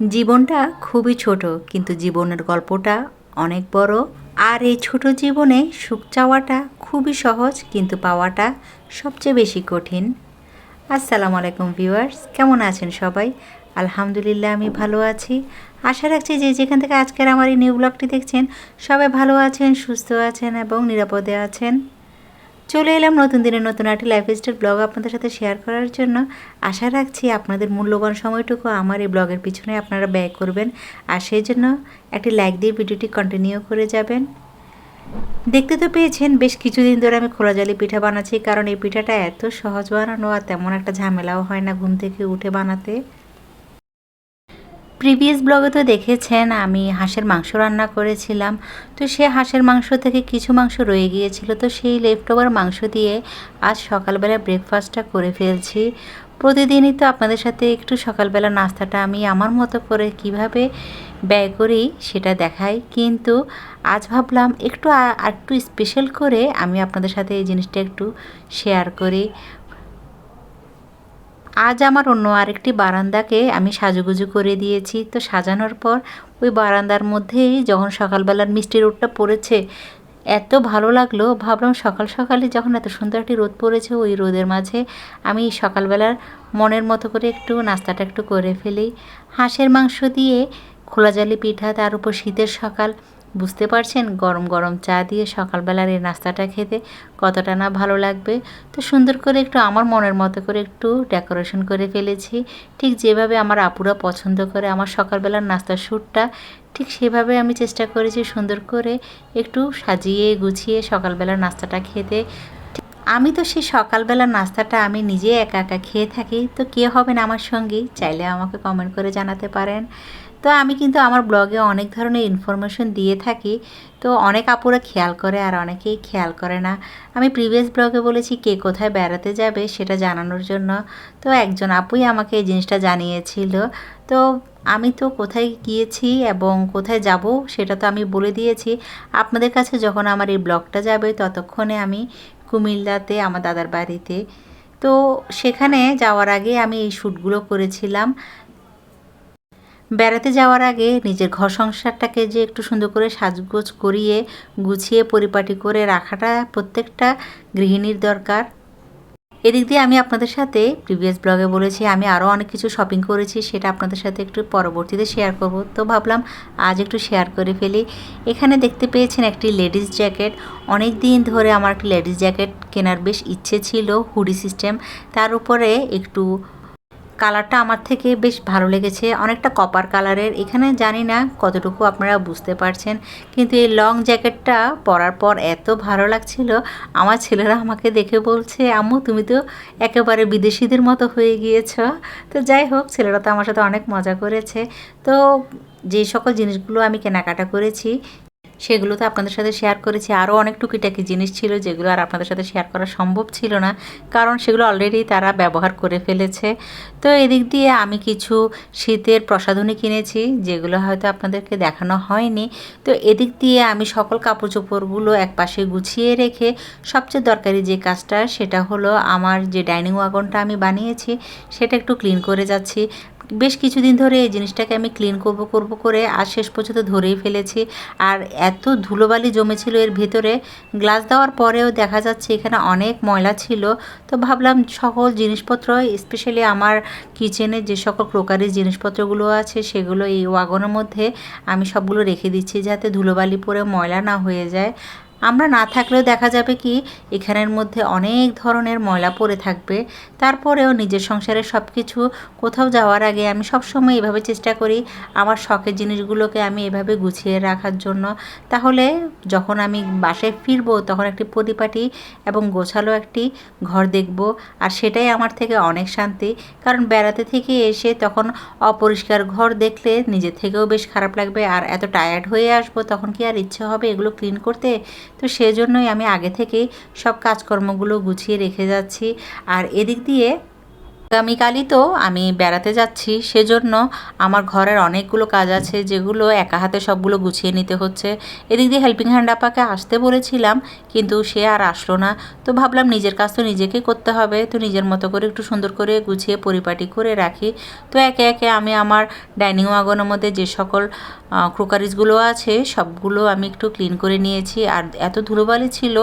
জীবনটা খুবই ছোট, কিন্তু জীবনের গল্পটা অনেক বড়। আর এই ছোট জীবনে সুখ চাওয়াটা খুবই সহজ, কিন্তু পাওয়াটা সবচেয়ে বেশি কঠিন। আসসালামু আলাইকুম ভিউয়ার্স, কেমন আছেন সবাই? আলহামদুলিল্লাহ, আমি ভালো আছি। আশা রাখছি যে যেখান থেকে আজকের আমার এই নিউ ব্লগটি দেখছেন, সবাই ভালো আছেন, সুস্থ আছেন এবং নিরাপদে আছেন। চলে এলাম নতুন দিনের নতুন একটি লাইফস্টাইল ব্লগ আপনাদের সাথে শেয়ার করার জন্য। আশা রাখছি আপনাদের মূল্যবান সময়টুকু আমার এই ব্লগের পিছনে আপনারা ব্যয় করবেন। আর সেই জন্য একটি লাইক দিয়ে ভিডিওটি কন্টিনিউ করে যাবেন। দেখতে তো পেয়েছেন, বেশ কিছুদিন ধরে আমি খোলা জালি পিঠা বানাচ্ছি, কারণ এই পিঠাটা এত সহজ বানানো আর তেমন একটা ঝামেলাও হয় না ঘুম থেকে উঠে বানাতে। প্রিভিয়াস ব্লগে তো দেখেছেন, আমি হাঁসের মাংস রান্না করেছিলাম। তো সে হাঁসের মাংস থেকে কিছু মাংস রয়ে গিয়েছিল, তো সেই লেফট ওভার মাংস দিয়ে আজ সকালবেলা ব্রেকফাস্টটা করে ফেলছি। প্রতিদিনই তো আপনাদের সাথে একটু সকালবেলা নাস্তাটা আমি আমার মতো করে কীভাবে ব্যয় করি সেটা দেখাই। কিন্তু আজ ভাবলাম একটু আ- একটু স্পেশাল করে আমি আপনাদের সাথে এই জিনিসটা একটু শেয়ার করি। আজ আমার অন্য আরেকটি বারান্দাকে আমি সাজুগুজু করে দিয়েছি। তো সাজানোর পর ওই বারান্দার মধ্যেই যখন সকালবেলার মিষ্টি রোদটা পড়েছে, এত ভালো লাগল। ভাবলাম সকাল সকালে যখন এত সুন্দর একটি রোদ পড়েছে, ওই রোদের মাঝে আমি সকালবেলার মনের মতো করে একটু নাস্তাটা একটু করে ফেলি। হাঁসের মাংস দিয়ে খোলা জালি পিঠা, তার উপর শীতের সকাল বুঝতে পারছেন? গরম গরম চা দিয়ে সকালবেলার এই নাস্তাটা খেতে কতটা না ভালো লাগবে? তো সুন্দর করে একটু আমার মনের মতো করে একটু ডেকোরেশন করে ফেলেছি। ঠিক যেভাবে আমার আপুরা পছন্দ করে আমার সকালবেলার নাস্তার শ্যুটটা ঠিক সেভাবে আমি চেষ্টা করেছি সুন্দর করে একটু সাজিয়ে গুছিয়ে সকালবেলার নাস্তাটা খেতে। আমি তো সেই সকালবেলার নাস্তাটা আমি নিজে একা একা খেয়ে থাকি। তো কে হবেন আমার সঙ্গী? চাইলে আমাকে কমেন্ট করে জানাতে পারেন। তো আমি কিন্তু আমার ব্লগে অনেক ধরনের ইনফরমেশন দিয়ে থাকি। তো অনেক আপুরা খেয়াল করে আর অনেকেই খেয়াল করে না। আমি প্রিভিয়াস ব্লগে বলেছি কে কোথায় বেড়াতে যাবে সেটা জানানোর জন্য। তো একজন আপুই আমাকে এই জিনিসটা জানিয়েছিল। তো আমি তো কোথায় গিয়েছি এবং কোথায় যাব সেটা তো আমি বলে দিয়েছি। আপনাদের কাছে যখন আমার এই ব্লগটা যাবে ততক্ষণে আমি কুমিল্লাতে আমার দাদার বাড়িতে। তো সেখানে যাওয়ার আগে আমি এই শ্যুটগুলো করেছিলাম। বেড়াতে যাওয়ার আগে নিজের ঘর সংসারটাকে যে একটু সুন্দর করে সাজগোজ করিয়ে, গুছিয়ে, পরিপাটি করে রাখাটা প্রত্যেকটা গৃহিণীর দরকার। এদিক দিয়ে আমি আপনাদের সাথে প্রিভিয়াস ব্লগে বলেছি, আমি আরও অনেক কিছু শপিং করেছি, সেটা আপনাদের সাথে একটু পরবর্তীতে শেয়ার করব। তো ভাবলাম আজ একটু শেয়ার করে ফেলি। এখানে দেখতে পেয়েছেন একটি লেডিস জ্যাকেট অনেক দিন ধরে আমার একটি লেডিস জ্যাকেট কেনার বেশ ইচ্ছে ছিল হুডি সিস্টেম তার উপরে একটু কালারটা আমার থেকে বেশ ভালো লেগেছে। অনেকটা কপার কালারের এখানে জানি না কতটুকু আপনারা বুঝতে পারছেন, কিন্তু এই লং জ্যাকেটটা পরার পর এত ভালো লাগছিল। আমার ছেলেরা আমাকে দেখে বলছে, আম্মু, তুমি তো একেবারে বিদেশিদের মতো হয়ে গিয়েছ। তো যাই হোক, ছেলেরা তো আমার সাথে অনেক মজা করেছে। তো যে সকল জিনিসগুলো আমি কেনাকাটা করেছি সেগুলো তো আপনাদের সাথে শেয়ার করেছি। আরও অনেক টুকিটাকি জিনিস ছিল যেগুলো আর আপনাদের সাথে শেয়ার করা সম্ভব ছিল না, কারণ সেগুলো অলরেডি তারা ব্যবহার করে ফেলেছে। তো এদিক দিয়ে আমি কিছু শীতের প্রসাধনী কিনেছি, যেগুলো হয়তো আপনাদেরকে দেখানো হয়নি। তো এদিক দিয়ে আমি সকল কাপড় চোপড়গুলো এক পাশে গুছিয়ে রেখে সবচেয়ে দরকারি যে কাজটা, সেটা হলো আমার যে ডাইনিং ওয়াগনটা আমি বানিয়েছি, সেটা একটু ক্লিন করে যাচ্ছি। বেশ কিছুদিন ধরে এই জিনিসটাকে আমি ক্লিন করব করব করে আর শেষ পর্যন্ত ধরেই ফেলেছি। আর এত ধুলোবালি জমেছিল এর ভেতরে গ্লাস দেওয়ার পরেও দেখা যাচ্ছে এখানে অনেক ময়লা ছিল। তো ভাবলাম সকল জিনিসপত্র স্পেশালি আমার কিচেনে যে সকল ক্রোকারি জিনিসপত্রগুলো আছে, সেগুলো এই ওয়াগনের মধ্যে আমি সবগুলো রেখে দিচ্ছি যাতে ধুলোবালি পরে ময়লা না হয়ে যায়। আমরা না থাকলেও দেখা যাবে কি, এখানের মধ্যে অনেক ধরনের ময়লা পড়ে থাকবে। তারপরেও নিজের সংসারের সব কিছু কোথাও যাওয়ার আগে আমি সবসময় এভাবে চেষ্টা করি আমার শখের জিনিসগুলোকে আমি এভাবে গুছিয়ে রাখার জন্য। তাহলে যখন আমি বাসায় ফিরবো, তখন একটি পরিপাটি এবং গোছালো একটি ঘর দেখব, আর সেটাই আমার থেকে অনেক শান্তি। কারণ বেড়াতে থেকে এসে তখন অপরিষ্কার ঘর দেখলে নিজের থেকেও বেশ খারাপ লাগবে, আর এত টায়ার্ড হয়ে আসব, তখন কি আর ইচ্ছে হবে এগুলো ক্লিন করতে? তো সেজন্যই আমি আগে থেকেই সব কাজকর্মগুলো গুছিয়ে রেখে যাচ্ছি। আর এদিক দিয়ে আগামীকালই তো আমি বেড়াতে যাচ্ছি, সেজন্য আমার ঘরের অনেকগুলো কাজ আছে যেগুলো একা হাতে সবগুলো গুছিয়ে নিতে হচ্ছে। এদিক দিয়ে হেল্পিং হ্যান্ড আপাকে আসতে বলেছিলাম, কিন্তু সে আর আসলো না। তো ভাবলাম নিজের কাজ তো নিজেকেই করতে হবে, তো নিজের মতো করে একটু সুন্দর করে গুছিয়ে পরিপাটি করে রাখি। তো একে একে আমি আমার ডাইনিং ওয়াগনের মধ্যে যে সকল ক্রোকারিজগুলো আছে, সবগুলো আমি একটু ক্লিন করে নিয়েছি। আর এত ধুলোবালি ছিল,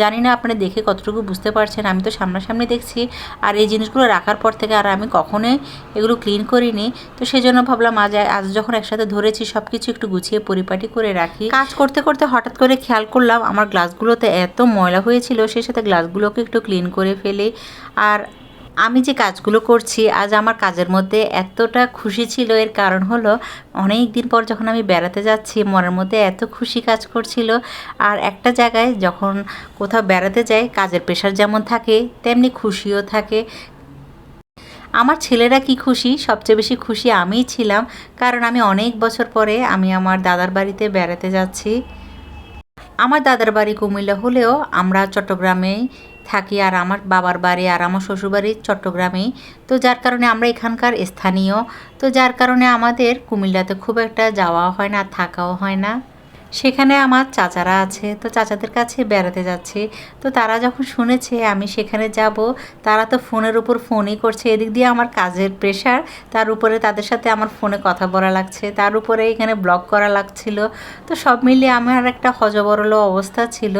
জানি না আপনি দেখে কতটুকু বুঝতে পারছেন, আমি তো সামনাসামনি দেখছি। আর এই জিনিসগুলো রাখার পর থেকে আর আমি কখনোই এগুলো ক্লিন করিনি। তো সেই জন্য ভাবলাম আজ আজ যখন একসাথে ধরেছি সব কিছু একটু গুছিয়ে পরিপাটি করে রাখি। কাজ করতে করতে হঠাৎ করে খেয়াল করলাম, আমার গ্লাসগুলোতে এত ময়লা হয়েছিল, সেই সাথে গ্লাসগুলোকে একটু ক্লিন করে ফেলে। আর আমি যে কাজগুলো করছি, আজ আমার কাজের মধ্যে এতটা খুশি ছিল। এর কারণ হলো, অনেক দিন পর যখন আমি বেড়াতে যাচ্ছি, মনের মধ্যে এত খুশি কাজ করছিল। আর একটা জায়গায় যখন কোথাও বেড়াতে যাই, কাজের প্রেশার যেমন থাকে, তেমনি খুশিও থাকে। আমার ছেলেরা কি খুশি? সবচেয়ে বেশি খুশি আমিই ছিলাম, কারণ আমি অনেক বছর পরে আমি আমার দাদার বাড়িতে বেড়াতে যাচ্ছি। আমার দাদার বাড়ি কুমিল্লা হলেও আমরা চট্টগ্রামেই থাকি আর আমার বাবার বাড়ি আর আমার শ্বশুরবাড়ি চট্টগ্রামেই। তো যার কারণে আমরা এখানকার স্থানীয়। তো যার কারণে আমাদের কুমিল্লাতে খুব একটা যাওয়া হয় না, থাকাও হয় না। সেখানে আমার চাচারা আছে, তো চাচাদের কাছে বেড়াতে যাচ্ছি। তো তারা যখন শুনেছে আমি সেখানে যাব, তারা তো ফোনের উপর ফোনই করছে। এদিক দিয়ে আমার কাজের প্রেশার তার উপরে তাদের সাথে আমার ফোনে কথা বলা লাগছে। তার উপরে এখানে ব্লগ করা লাগছিল। তো সব মিলিয়ে আমার একটা হজবরল অবস্থা ছিল।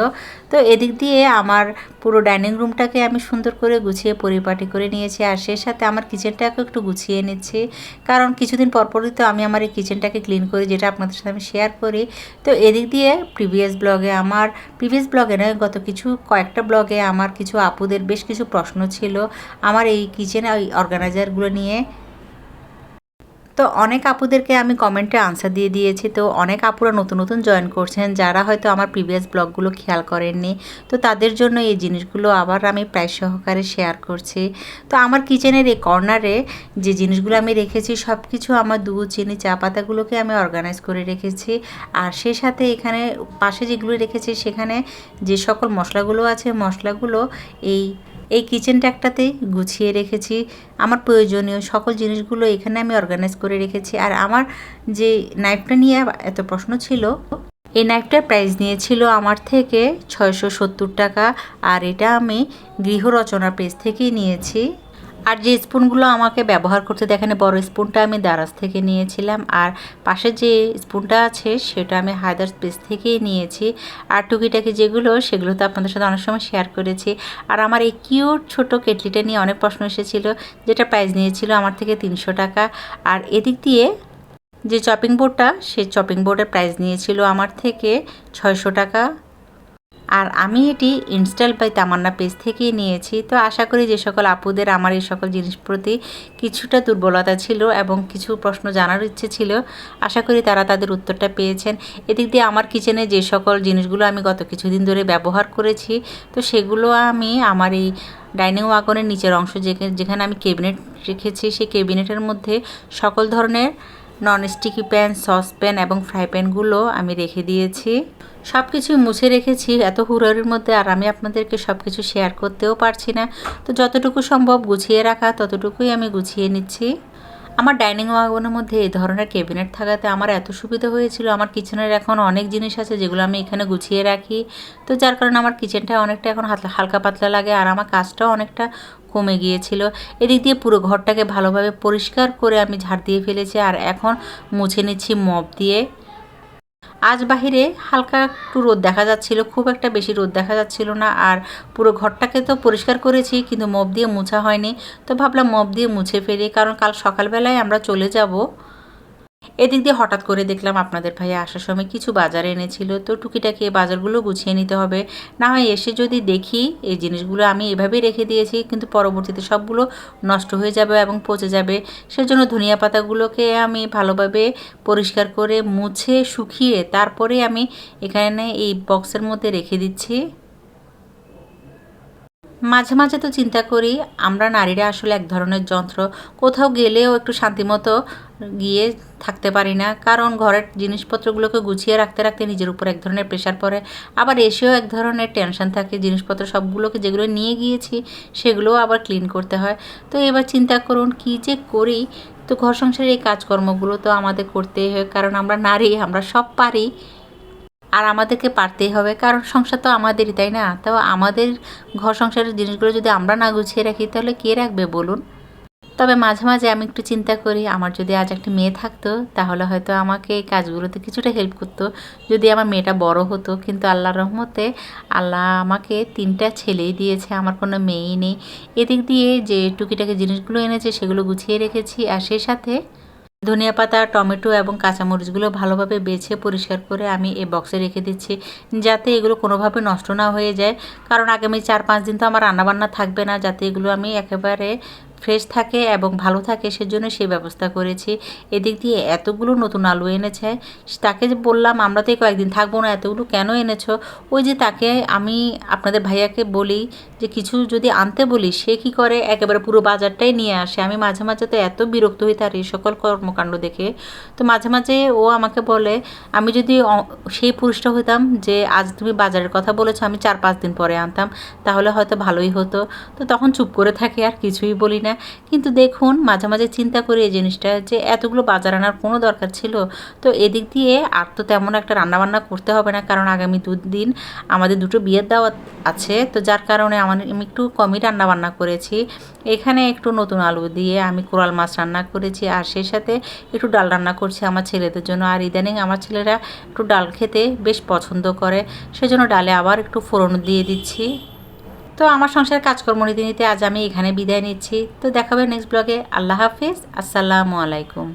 তো এদিক দিয়ে আমার পুরো ডাইনিং রুমটাকে আমি সুন্দর করে গুছিয়ে পরিপাটি করে নিয়েছি, আর সেই সাথে আমার কিচেনটাকে একটু গুছিয়ে নিচ্ছি। কারণ কিছুদিন পরপরই তো আমি আমার এই কিচেনটাকে ক্লিন করি, যেটা আপনাদের সাথে আমি শেয়ার করি। তো এদিক দিয়ে প্রিভিয়াস ব্লগে আমার, প্রিভিয়াস ব্লগে নয়, গত কিছু কয়েকটা ব্লগে আমার কিছু আপুদের বেশ কিছু প্রশ্ন ছিল। আমার এই কিচেন ওই অর্গানাইজারগুলো নিয়ে তো অনেক আপুদেরকে আমি কমেন্টে আনসার দিয়ে দিয়েছি। তো অনেক আপুরা নতুন নতুন জয়েন করছেন। যারা হয়তো আমার প্রিভিয়াস ব্লগগুলো খেয়াল করেননি, তো তাদের জন্য এই জিনিসগুলো আবার আমি প্রায় সহকারে শেয়ার করছি। তো আমার কিচেনের এই কর্নারে যে জিনিসগুলো আমি রেখেছি সব কিছু আমার দুধ চিনি চা পাতাগুলোকে আমি অর্গানাইজ করে রেখেছি। আর সে সাথে এখানে পাশে যেগুলো রেখেছি, সেখানে যে সকল মশলাগুলো আছে, মশলাগুলো এই এই কিচেন ট্যাগটাতেই গুছিয়ে রেখেছি। আমার প্রয়োজনীয় সকল জিনিসগুলো এখানে আমি অর্গানাইজ করে রেখেছি। আর আমার যে নাইফটা নিয়ে এত প্রশ্ন ছিল, এই নাইফটার প্রাইস নিয়েছিল আমার থেকে ছয়শো সত্তর টাকা। আর এটা আমি গৃহ রচনা পেজ থেকেই নিয়েছি। আর যে স্পুনগুলো আমাকে ব্যবহার করতে দেখেন বড় স্পুনটা আমি দারাজ থেকে নিয়েছিলাম আর পাশে যে স্পুনটা আছে সেটা আমি হায়দার স্পেস থেকেই নিয়েছি। আর টুকিটাকি যেগুলো, সেগুলো তো আপনাদের সাথে অনেক সময় শেয়ার করেছি। আর আমার এই কিউট ছোট কেটলিটা নিয়ে অনেক প্রশ্ন এসেছিল, যেটা প্রাইস নিয়েছিল আমার থেকে তিনশো টাকা। আর এদিক দিয়ে যে চপিং বোর্ডটা সেই চপিং বোর্ডের প্রাইস নিয়েছিল আমার থেকে ছয়শো টাকা। আর আমি এটি ইনস্টল বাই তামান্না পেজ থেকেই নিয়েছি। তো আশা করি যে সকল আপুদের আমার এই সকল জিনিস প্রতি কিছুটা দুর্বলতা ছিল এবং কিছু প্রশ্ন জানার ইচ্ছে ছিল। আশা করি তারা তাদের উত্তরটা পেয়েছেন। এদিক দিয়ে আমার কিচেনে যে সকল জিনিসগুলো আমি গত কিছুদিন ধরে ব্যবহার করেছি, তো সেগুলো আমি আমার এই ডাইনিং ওয়াগনের নিচের অংশ যেখানে আমি কেবিনেট রেখেছি, সেই কেবিনেটের মধ্যে সকল ধরনের নন স্টিকি প্যান সসপ্যান এবং ফ্রাই প্যানগুলো আমি রেখে দিয়েছি। সব কিছু মুছে রেখেছি, এত হুড়ারির মধ্যে আর আমি আপনাদেরকে সব কিছু শেয়ার করতেও পারছি না। তো যতটুকু সম্ভব গুছিয়ে রাখা, ততটুকুই আমি গুছিয়ে নিচ্ছি। আমার ডাইনিং ওয়াগনের মধ্যে এই ধরনের ক্যাবিনেট থাকাতে আমার এত সুবিধা হয়েছিল। আমার কিচেনের এখন অনেক জিনিস আছে যেগুলো আমি এখানে গুছিয়ে রাখি। তো যার কারণে আমার কিচেনটা অনেকটা এখন হালকা পাতলা লাগে আর আমার কাজটাও অনেকটা কমে গিয়েছিল। এদিক দিয়ে পুরো ঘরটাকে ভালোভাবে পরিষ্কার করে আমি ঝাড় দিয়ে ফেলেছি আর এখন মুছে নিচ্ছি মপ দিয়ে। আজ বাহিরে হালকা একটু রোদ দেখা যাচ্ছিল, খুব একটা বেশি রোদ দেখা যাচ্ছিল না আর পুরো ঘরটাকে তো পরিষ্কার করেছি, কিন্তু মপ দিয়ে মুছা হয়নি। তো ভাবলাম মপ দিয়ে মুছে ফেলি, কারণ কাল সকালবেলায় আমরা চলে যাব। এদিক দিয়ে হঠাৎ করে দেখলাম আপনাদের ভাইয়া আসার সময় কিছু বাজার এনেছিল, তো টুকিটাকি বাজারগুলো গুছিয়ে নিতে হবে। না হয় এসে যদি দেখি এই জিনিসগুলো আমি এভাবেই রেখে দিয়েছি, কিন্তু পরবর্তীতে সবগুলো নষ্ট হয়ে যাবে এবং পচে যাবে। সেজন্য ধনিয়া পাতাগুলোকে আমি ভালোভাবে পরিষ্কার করে মুছে শুকিয়ে তারপরে আমি এখানে এই বক্সের মধ্যে রেখে দিচ্ছি। মাঝে মাঝে তো চিন্তা করি, আমরা নারীরা আসলে এক ধরনের যন্ত্র, কোথাও গেলেও একটু শান্তিমতো গিয়ে থাকতে পারি না। কারণ ঘরের জিনিসপত্রগুলোকে গুছিয়ে রাখতে রাখতে নিজের উপর এক ধরনের প্রেশার পড়ে। আবার এসেও এক ধরনের টেনশন থাকে। জিনিসপত্র সবগুলোকে যেগুলো নিয়ে গিয়েছি, সেগুলোও আবার ক্লিন করতে হয়। তো এবার চিন্তা করুন, কী যে করি? তো ঘর সংসারের এই কাজকর্মগুলো তো আমাদের করতেই হয়। কারণ আমরা নারী, আমরা সব পারি। আর আমাদেরকে পারতেই হবে। কারণ সংসার তো আমাদেরই, তাই না? তো আমাদের ঘর সংসারের জিনিসগুলো যদি আমরা না গুছিয়ে রাখি, তাহলে কে রাখবে বলুন? তবে মাঝে মাঝে আমি একটু চিন্তা করি, আমার যদি আজ একটা মেয়ে থাকতো, তাহলে হয়তো আমাকে এই কাজগুলোতে কিছুটা হেল্প করতো। যদি আমার মেয়েটা বড় হতো, কিন্তু আল্লাহর রহমতে আল্লাহ আমাকে তিনটা ছেলেই দিয়েছে, আমার কোনো মেয়েই নেই। এদিক দিয়ে যে টুকিটাকি জিনিসগুলো এনেছে, সেগুলো গুছিয়ে রেখেছি, আর সেই সাথে ধনিয়া পাতা, টমেটো এবং কাঁচামরিচগুলো ভালোভাবে বেছে পরিষ্কার করে আমি এই বক্সে রেখে দিচ্ছি, যাতে এগুলো কোনোভাবে নষ্ট না হয়ে যায়। কারণ আগামী চার পাঁচ দিন তো আমার রান্নাবান্না থাকবে না, যাতে এগুলো আমি একেবারে ফ্রেশ থাকে এবং ভালো থাকে সেজন্য সেই ব্যবস্থা করেছি। এদিক দিয়ে এতগুলো নতুন আলু এনেছে, তাকে যে বললাম, আমরা তো কয়েকদিন থাকব না, এতগুলো কেন এনেছো? ওই যে তাকে আমি আপনাদের ভাইয়াকে বলি যে, কিছু যদি আনতে বলি, সে কি করে? একেবারে পুরো বাজারটাই নিয়ে আসে। আমি মাঝে মাঝে তো এত বিরক্ত হই তার এই সকল কর্মকাণ্ড দেখে। তো মাঝে মাঝে ও আমাকে বলে, আমি যদি সেই পুরুষটা হইতাম যে, আজ তুমি বাজারের কথা বলেছ, আমি চার পাঁচ দিন পরে আনতাম, তাহলে হয়তো ভালোই হতো। তো তখন চুপ করে থাকি আর কিছুই বলি না। কিন্তু দেখুন, মাঝে মাঝে চিন্তা করি এই জিনিসটা যে এতগুলো বাজার আনার কোনো দরকার ছিল। তো এদিক দিয়ে আর তো তেমন একটা রান্নাবান্না করতে হবে না, কারণ আগামী দুদিন আমাদের দুটো বিয়ের দাওয়াত আছে। তো যার কারণে আমার, আমি একটু কমই রান্নাবান্না করেছি। এখানে একটু নতুন আলু দিয়ে আমি কোরাল মাছ রান্না করেছি, আর সেই সাথে একটু ডাল রান্না করছি আমার ছেলেদের জন্য। আর ইদানিং আমার ছেলেরা একটু ডাল খেতে বেশ পছন্দ করে, সেজন্য ডালে আবার একটু ফোড়ন দিয়ে দিচ্ছি। তো আমার সংসারের কাজকর্ম নিতে নিতে আজ আমি এখানে বিদায় নিচ্ছি। তো দেখাবে নেক্সট ব্লগে আল্লাহ হাফিজ। আসসালামু আলাইকুম।